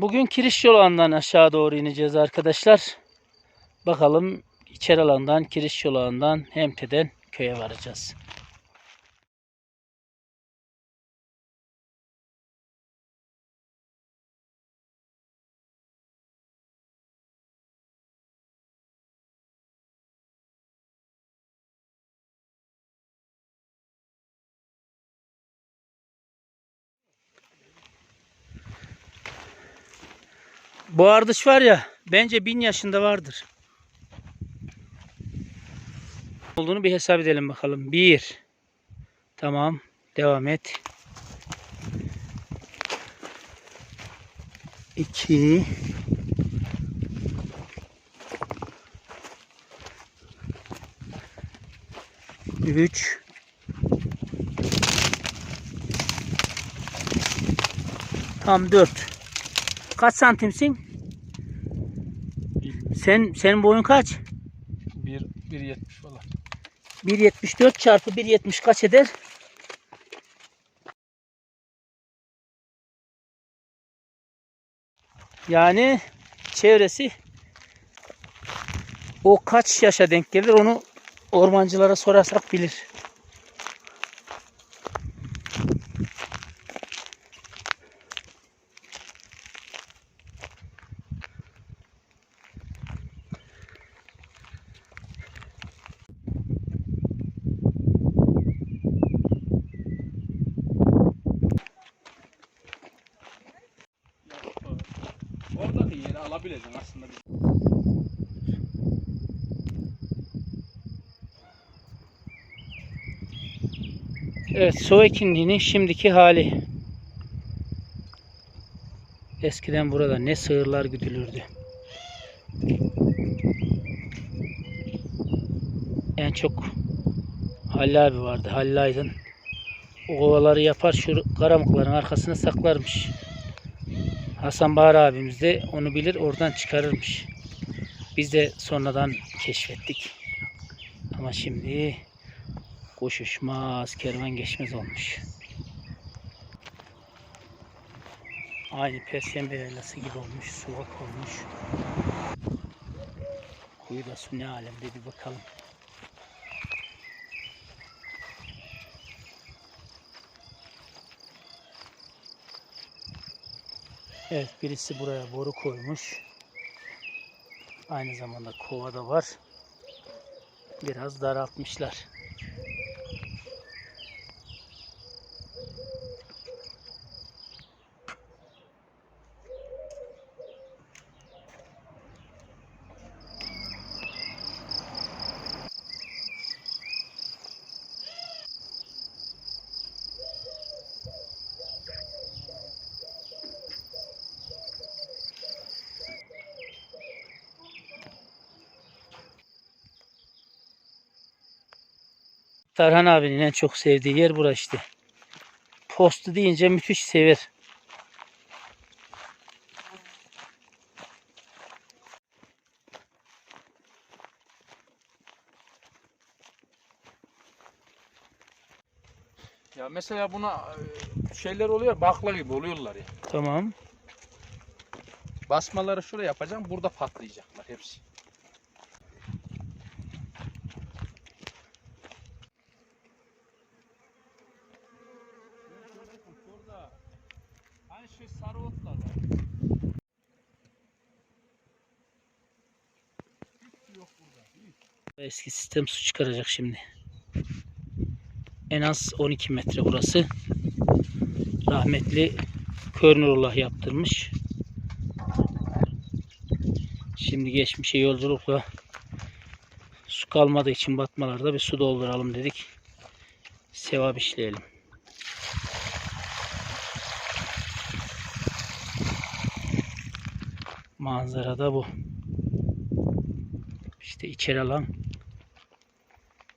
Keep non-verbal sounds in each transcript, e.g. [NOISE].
Bugün kiriş yolağından aşağı doğru ineceğiz arkadaşlar. Bakalım içeri alandan, kiriş yolağından Hemte'den köye varacağız. Bu ardış var ya bence bin yaşında vardır. Olduğunu bir hesap edelim bakalım. Bir. Tamam. Devam et. İki. Üç. Tam dört. Kaç santimsin? Sen senin boyun kaç? 1 1.70 falan. 1.74 çarpı 1.70 kaç eder? Yani çevresi o kaç yaşa denk gelir onu ormancılara sorarsak bilir. Alabileceksin aslında. Evet, su ekinliğinin şimdiki hali. Eskiden burada ne sığırlar güdülürdü. En çok Halil abi vardı. Halil Aydın. O kovaları yapar şu karamukların arkasına saklarmış. Hasan Bahar abimiz de onu bilir oradan çıkarırmış. Biz de sonradan keşfettik. Ama şimdi kuş uçmaz, kervan geçmez olmuş. Aynı perşembe yaylası gibi olmuş, suvak olmuş. Kuyuda su ne alemde bir bakalım. Evet birisi buraya boru koymuş. Aynı zamanda kova da var. Biraz daraltmışlar. Tarhan abinin en çok sevdiği yer burası işte. Postu deyince müthiş sever. Ya mesela buna e, şeyler oluyor bakla gibi oluyorlar ya. Tamam. Basmaları şuraya yapacağım burada patlayacaklar hepsi. Eski sistem su çıkaracak şimdi. En az 12 metre burası. Rahmetli Körnurullah yaptırmış. Şimdi geçmişe yolculukla su kalmadığı için batmalarda bir su dolduralım dedik. Sevap işleyelim. Manzara da bu. İşte içeri alan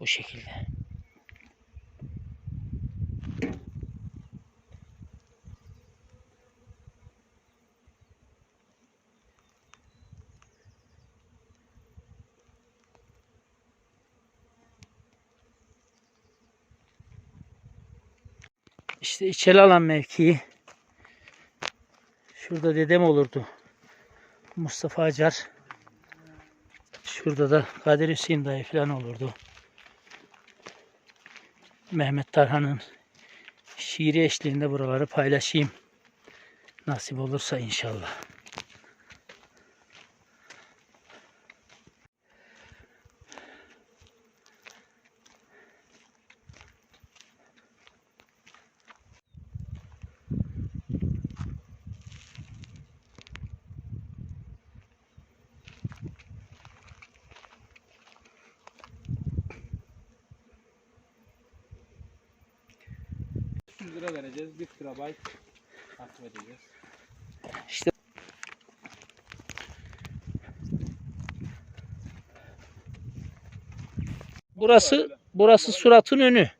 bu şekilde. İşte içeri alan mevkii Şurada dedem olurdu. Mustafa Acar. Şurada da Kadir Hüseyin dayı falan olurdu. Mehmet Tarhan'ın şiiri eşliğinde buraları paylaşayım. Nasip olursa inşallah. Yüz lira vereceğiz. 1 TB takip edeceğiz. İşte burası burası suratın önü.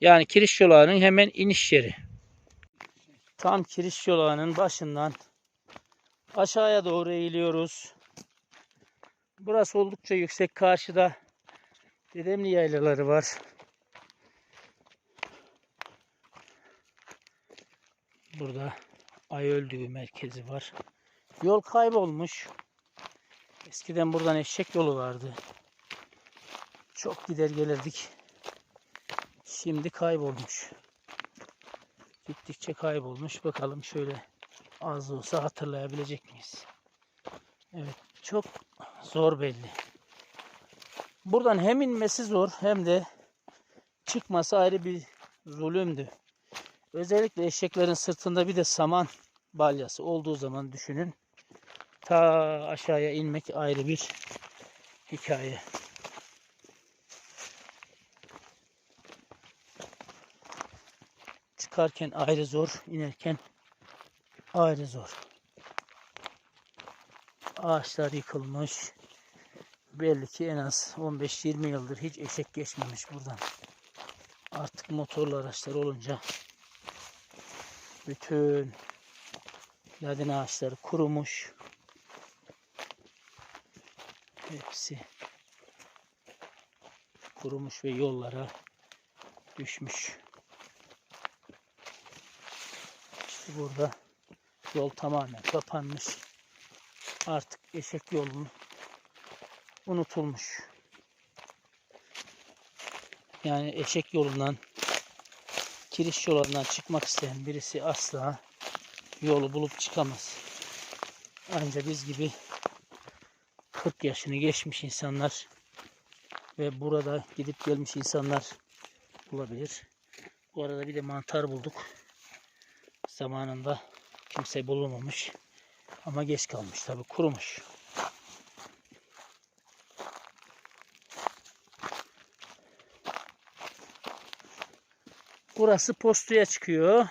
Yani kiriş yolağının hemen iniş yeri. Tam kiriş yolağının başından aşağıya doğru eğiliyoruz. Burası oldukça yüksek. Karşıda Dedemli yaylaları var. Burada ay öldüğü merkezi var. Yol kaybolmuş. Eskiden buradan eşek yolu vardı. Çok gider gelirdik. Şimdi kaybolmuş. Gittikçe kaybolmuş. Bakalım şöyle az olsa hatırlayabilecek miyiz? Evet çok zor belli. Buradan hem inmesi zor hem de çıkması ayrı bir zulümdü. Özellikle eşeklerin sırtında bir de saman balyası olduğu zaman düşünün. Ta aşağıya inmek ayrı bir hikaye. Çıkarken ayrı zor, inerken ayrı zor. Ağaçlar yıkılmış. Belli ki en az 15-20 yıldır hiç eşek geçmemiş buradan. Artık motorlu araçlar olunca bütün ladin ağaçları kurumuş. Hepsi kurumuş ve yollara düşmüş. İşte burada yol tamamen kapanmış. Artık eşek yolunun unutulmuş. Yani eşek yolundan kiriş yolundan çıkmak isteyen birisi asla yolu bulup çıkamaz. Ancak biz gibi 40 yaşını geçmiş insanlar ve burada gidip gelmiş insanlar bulabilir. Bu arada bir de mantar bulduk. Zamanında kimse bulamamış. Ama geç kalmış tabi kurumuş. Burası postuya çıkıyor.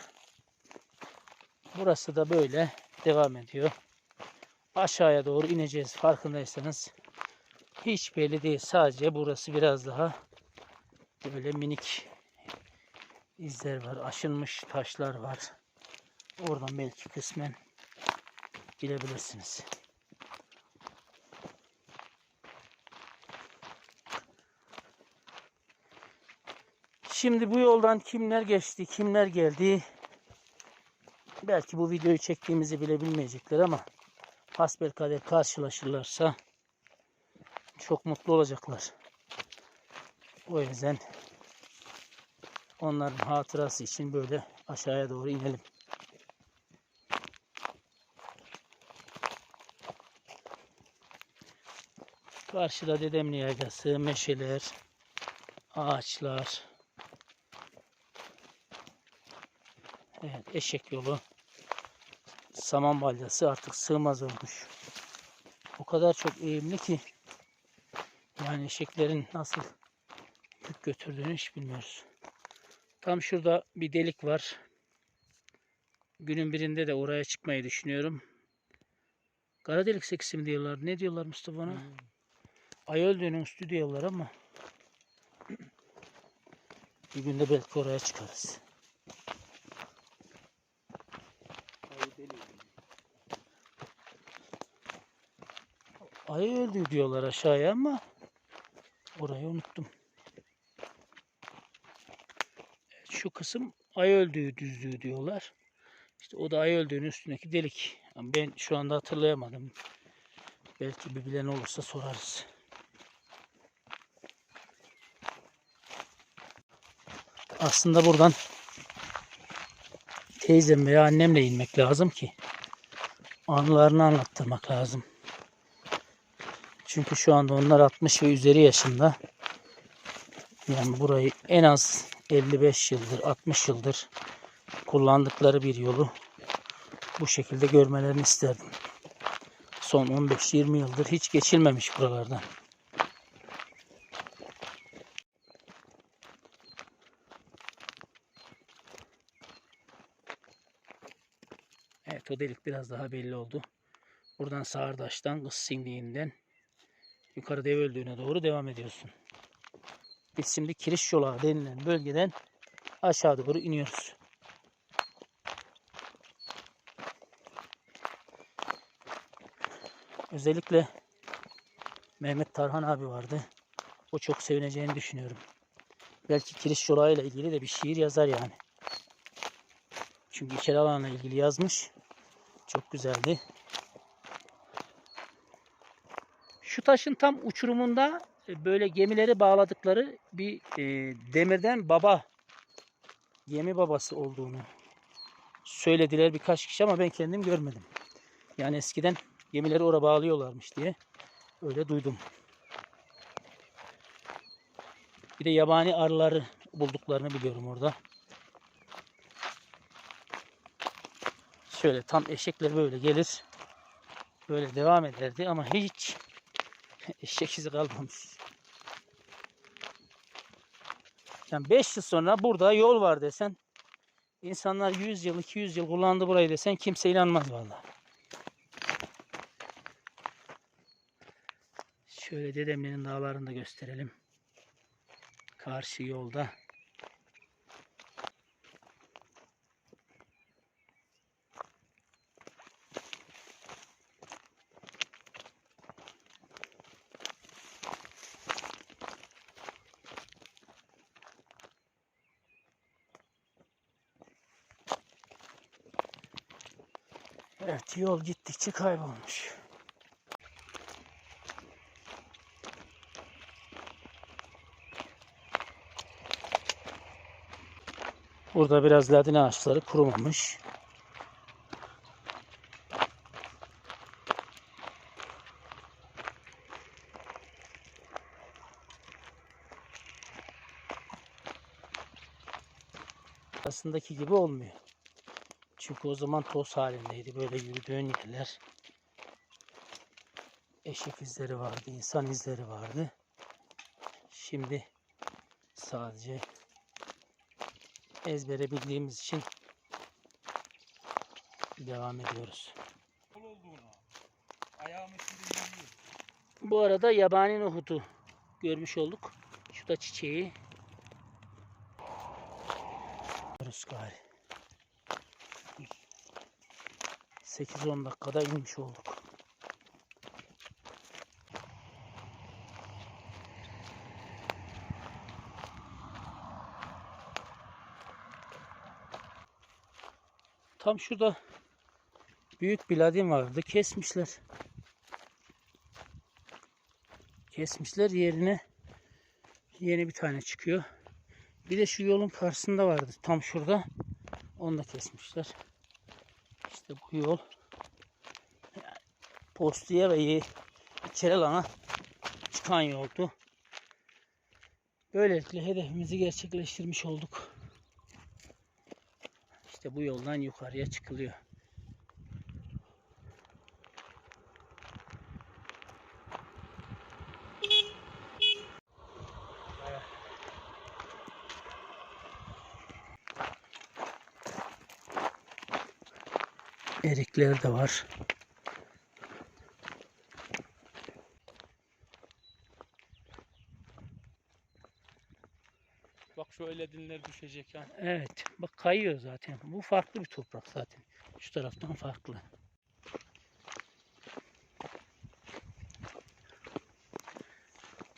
Burası da böyle devam ediyor. Aşağıya doğru ineceğiz farkındaysanız. Hiç belli değil. Sadece burası biraz daha böyle minik izler var. Aşınmış taşlar var. Oradan belki kısmen bilebilirsiniz. Şimdi bu yoldan kimler geçti, kimler geldi? Belki bu videoyu çektiğimizi bile bilmeyecekler ama hasbelkader karşılaşırlarsa çok mutlu olacaklar. O yüzden onların hatırası için böyle aşağıya doğru inelim. Karşıda Dedemli Yaylası, meşeler, ağaçlar. Evet, eşek yolu. Saman balyası artık sığmaz olmuş. O kadar çok eğimli ki yani eşeklerin nasıl yük götürdüğünü hiç bilmiyoruz. Tam şurada bir delik var. Günün birinde de oraya çıkmayı düşünüyorum. Kara delik seksi mi diyorlar? Ne diyorlar Mustafa ona? Ay öldüğünün üstü diyorlar ama [CLEARS THROAT] bir günde belki oraya çıkarız. Ay öldü diyorlar aşağıya ama orayı unuttum. Evet, şu kısım ay öldüğü düzlüğü diyorlar. İşte o da ay öldüğünün üstündeki delik. Ama ben şu anda hatırlayamadım. Belki bir bilen olursa sorarız. Aslında buradan teyzem veya annemle inmek lazım ki anılarını anlattırmak lazım. Çünkü şu anda onlar 60 ve üzeri yaşında. Yani burayı en az 55 yıldır, 60 yıldır kullandıkları bir yolu bu şekilde görmelerini isterdim. Son 15-20 yıldır hiç geçilmemiş buralardan. Evet o delik biraz daha belli oldu. Buradan Sağırdaş'tan Kız Sindiği'nden yukarı dev öldüğüne doğru devam ediyorsun. Biz şimdi Kiriş Yolağı denilen bölgeden aşağı doğru iniyoruz. Özellikle Mehmet Tarhan abi vardı. O çok sevineceğini düşünüyorum. Belki Kiriş Yolağı ile ilgili de bir şiir yazar yani. Çünkü içeri alanla ilgili yazmış. Çok güzeldi. Şu taşın tam uçurumunda e, böyle gemileri bağladıkları bir e, demirden baba gemi babası olduğunu söylediler birkaç kişi ama ben kendim görmedim. Yani eskiden gemileri oraya bağlıyorlarmış diye öyle duydum. Bir de yabani arıları bulduklarını biliyorum orada. Şöyle tam eşekler böyle gelir. Böyle devam ederdi ama hiç [LAUGHS] eşek izi kalmamış. Yani 5 yıl sonra burada yol var desen insanlar 100 yıl 200 yıl kullandı burayı desen kimse inanmaz vallahi. Şöyle dedemlerin dağlarını da gösterelim. Karşı yolda. Evet yol gittikçe kaybolmuş. Burada biraz ladin ağaçları kurumamış. Aslındaki gibi olmuyor. Çünkü o zaman toz halindeydi böyle yürüdüğün yerler. Eşek izleri vardı, insan izleri vardı. Şimdi sadece ezbere bildiğimiz için devam ediyoruz. Bu arada yabani nohutu görmüş olduk. Şu da çiçeği. Gari. 8-10 dakikada inmiş olduk. Tam şurada büyük bir ladin vardı. Kesmişler. Kesmişler yerine yeni bir tane çıkıyor. Bir de şu yolun karşısında vardı. Tam şurada. Onu da kesmişler. İşte bu yol yani Postuya ve Keralana çıkan yoldu. Böylelikle hedefimizi gerçekleştirmiş olduk. İşte bu yoldan yukarıya çıkılıyor. Erikler de var. Bak şöyle dinler düşecek yani. Evet. Bak kayıyor zaten. Bu farklı bir toprak zaten. Şu taraftan farklı.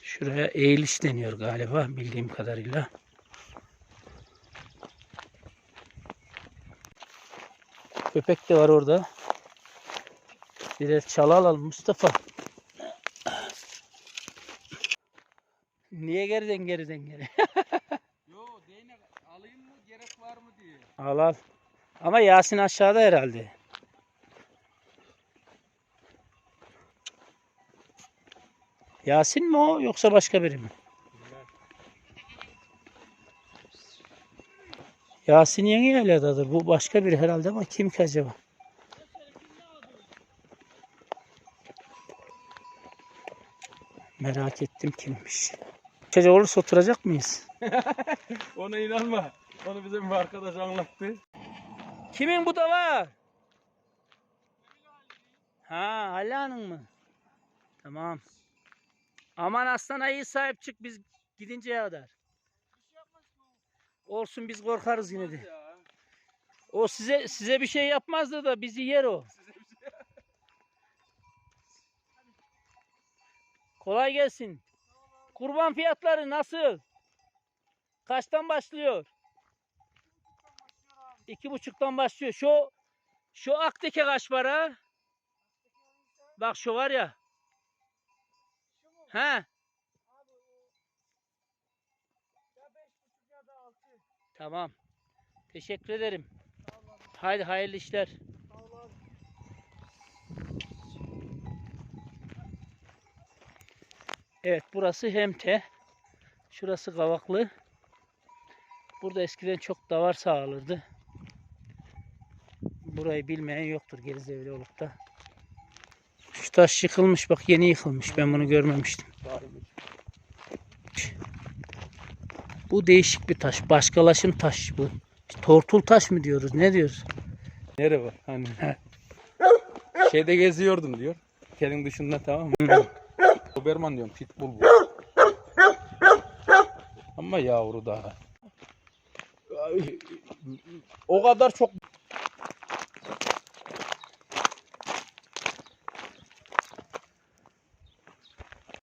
Şuraya eğiliş deniyor galiba bildiğim kadarıyla. Köpek de var orada. Birer çalı alalım Mustafa. Niye geriden geriden geri? [LAUGHS] Yo değnek alayım mı gerek var mı diye. al al. Ama Yasin aşağıda herhalde. Yasin mi o yoksa başka biri mi? Yasin yeni yerlerdedir. Bu başka biri herhalde ama kim ki acaba? Merak ettim kimmiş. Çocuk olursa oturacak mıyız? [LAUGHS] Ona inanma. Onu bize bir arkadaş anlattı. Kimin bu da var? Ha Halila'nın mı? Tamam. Aman aslana iyi sahip çık biz gidinceye kadar. Olsun biz korkarız yine de. O size size bir şey yapmazdı da bizi yer o. Kolay gelsin. Kurban fiyatları nasıl? Kaçtan başlıyor? İki buçuktan başlıyor. Şu şu akteke kaç para? Bak şu var ya. He. Tamam. Teşekkür ederim. Haydi hayırlı işler. Evet burası Hemte. Şurası Kavaklı. Burada eskiden çok davar sağlanırdı. Burayı bilmeyen yoktur Gerizevli olup da. Şu taş yıkılmış bak yeni yıkılmış. Ben bunu görmemiştim. Bu değişik bir taş. Başkalaşım taş bu. Tortul taş mı diyoruz? Ne diyoruz? Nere var? Hani. [LAUGHS] Şeyde geziyordum diyor. Kelin dışında tamam mı? Doberman diyorum. Pitbull bu. Ama yavru daha. O kadar çok